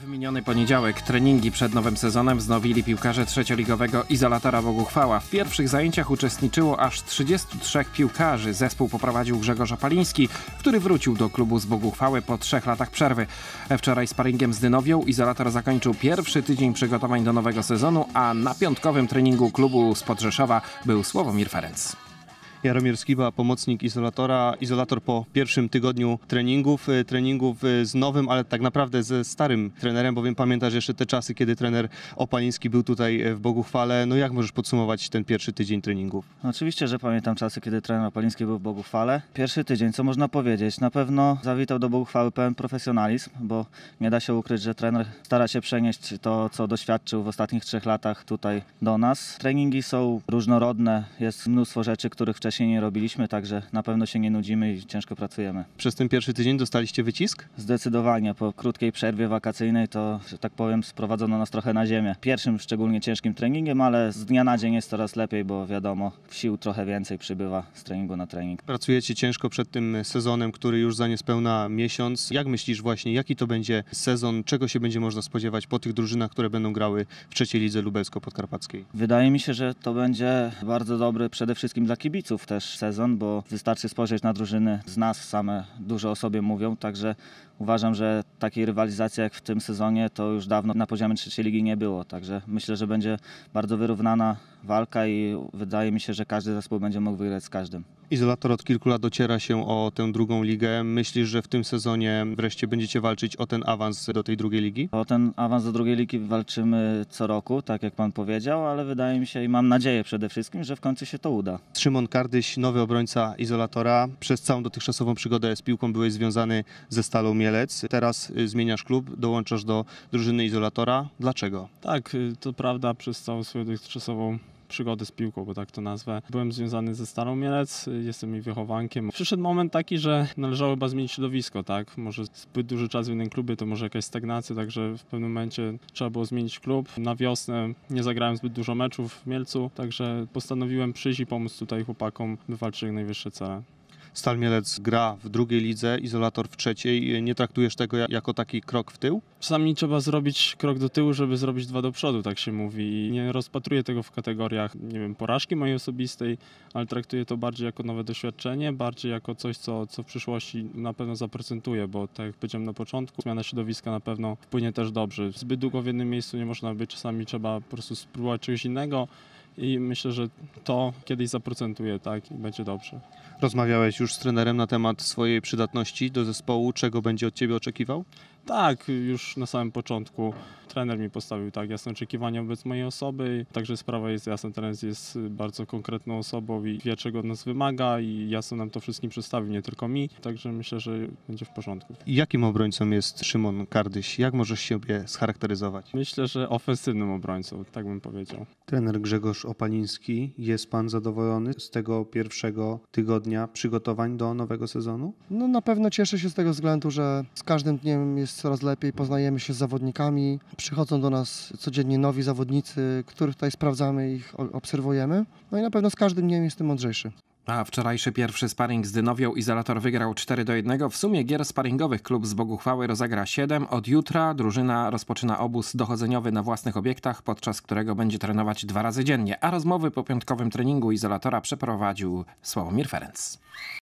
W miniony poniedziałek treningi przed nowym sezonem wznowili piłkarze trzecioligowego Izolatora Boguchwała. W pierwszych zajęciach uczestniczyło aż 33 piłkarzy. Zespół poprowadził Grzegorz Opaliński, który wrócił do klubu z Boguchwały po trzech latach przerwy. Wczoraj sparingiem z Dynowią Izolator zakończył pierwszy tydzień przygotowań do nowego sezonu, a na piątkowym treningu klubu z Podrzeszowa był Sławomir Ferenc. Jaromir Skiba, pomocnik izolatora. Izolator po pierwszym tygodniu treningów, e, treningów e, z nowym, ale tak naprawdę ze starym trenerem, bowiem pamiętasz jeszcze te czasy, kiedy trener Opaliński był tutaj e, w Boguchwale. No jak możesz podsumować ten pierwszy tydzień treningów? Oczywiście, że pamiętam czasy, kiedy trener Opaliński był w Boguchwale. Pierwszy tydzień, co można powiedzieć? Na pewno zawitał do Boguchwały pełen profesjonalizm, bo nie da się ukryć, że trener stara się przenieść to, co doświadczył w ostatnich trzech latach tutaj do nas. Treningi są różnorodne, jest mnóstwo rzeczy, których wcześniej nie robiliśmy, także na pewno się nie nudzimy i ciężko pracujemy. Przez ten pierwszy tydzień dostaliście wycisk? Zdecydowanie po krótkiej przerwie wakacyjnej to, że tak powiem, sprowadzono nas trochę na ziemię. Pierwszym szczególnie ciężkim treningiem, ale z dnia na dzień jest coraz lepiej, bo wiadomo, sił trochę więcej przybywa z treningu na trening. Pracujecie ciężko przed tym sezonem, który już za niespełna miesiąc. Jak myślisz właśnie, jaki to będzie sezon, czego się będzie można spodziewać po tych drużynach, które będą grały w trzeciej lidze lubelsko-podkarpackiej? Wydaje mi się, że to będzie bardzo dobry przede wszystkim dla kibiców też sezon, bo wystarczy spojrzeć na drużyny z nas same dużo o sobie mówią, także uważam, że takiej rywalizacji jak w tym sezonie to już dawno na poziomie trzeciej ligi nie było, także myślę, że będzie bardzo wyrównana walka i wydaje mi się, że każdy zespół będzie mógł wygrać z każdym. Izolator od kilku lat dociera się o tę drugą ligę. Myślisz, że w tym sezonie wreszcie będziecie walczyć o ten awans do tej drugiej ligi? O ten awans do drugiej ligi walczymy co roku, tak jak pan powiedział, ale wydaje mi się i mam nadzieję przede wszystkim, że w końcu się to uda. Szymon Kardyś, nowy obrońca Izolatora. Przez całą dotychczasową przygodę z piłką byłeś związany ze Stalą Mielec. Teraz y, zmieniasz klub, dołączasz do drużyny Izolatora. Dlaczego? Tak, y, to prawda, przez całą swoją dotychczasową przygodę z piłką, bo tak to nazwę. Byłem związany ze Starą Mielec, jestem jej wychowankiem. Przyszedł moment taki, że należało chyba zmienić środowisko, tak? Może zbyt duży czas w jednym klubie, to może jakaś stagnacja, także w pewnym momencie trzeba było zmienić klub. Na wiosnę nie zagrałem zbyt dużo meczów w Mielcu, także postanowiłem przyjść i pomóc tutaj chłopakom wywalczyć najwyższe cele. Stal Mielec gra w drugiej lidze, Izolator w trzeciej. Nie traktujesz tego ja- jako taki krok w tył? Czasami trzeba zrobić krok do tyłu, żeby zrobić dwa do przodu, tak się mówi. I nie rozpatruję tego w kategoriach, nie wiem, porażki mojej osobistej, ale traktuję to bardziej jako nowe doświadczenie, bardziej jako coś, co, co w przyszłości na pewno zaprocentuje, bo tak jak powiedziałem na początku, zmiana środowiska na pewno wpłynie też dobrze. Zbyt długo w jednym miejscu nie można być, czasami trzeba po prostu spróbować czegoś innego i myślę, że to kiedyś zaprocentuje, tak, i będzie dobrze. Rozmawiałeś już z trenerem na temat swojej przydatności do zespołu, czego będzie od ciebie oczekiwał? Tak, już na samym początku trener mi postawił tak jasne oczekiwania wobec mojej osoby. Także sprawa jest jasna, trener jest bardzo konkretną osobą i wie czego od nas wymaga i jasno nam to wszystkim przedstawił, nie tylko mi. Także myślę, że będzie w porządku. I jakim obrońcą jest Szymon Kardyś? Jak możesz siebie scharakteryzować? Myślę, że ofensywnym obrońcą, tak bym powiedział. Trener Grzegorz Opaliński, jest pan zadowolony z tego pierwszego tygodnia przygotowań do nowego sezonu? No na pewno cieszę się z tego względu, że z każdym dniem jest coraz lepiej, poznajemy się z zawodnikami, przychodzą do nas codziennie nowi zawodnicy, których tutaj sprawdzamy, ich obserwujemy. No i na pewno z każdym dniem jestem mądrzejszy. A wczorajszy pierwszy sparring z Dynowią Izolator wygrał 4 do 1. W sumie gier sparingowych klub z Boguchwały rozegra 7. Od jutra drużyna rozpoczyna obóz dochodzeniowy na własnych obiektach, podczas którego będzie trenować dwa razy dziennie, a rozmowy po piątkowym treningu Izolatora przeprowadził Sławomir Ferenc.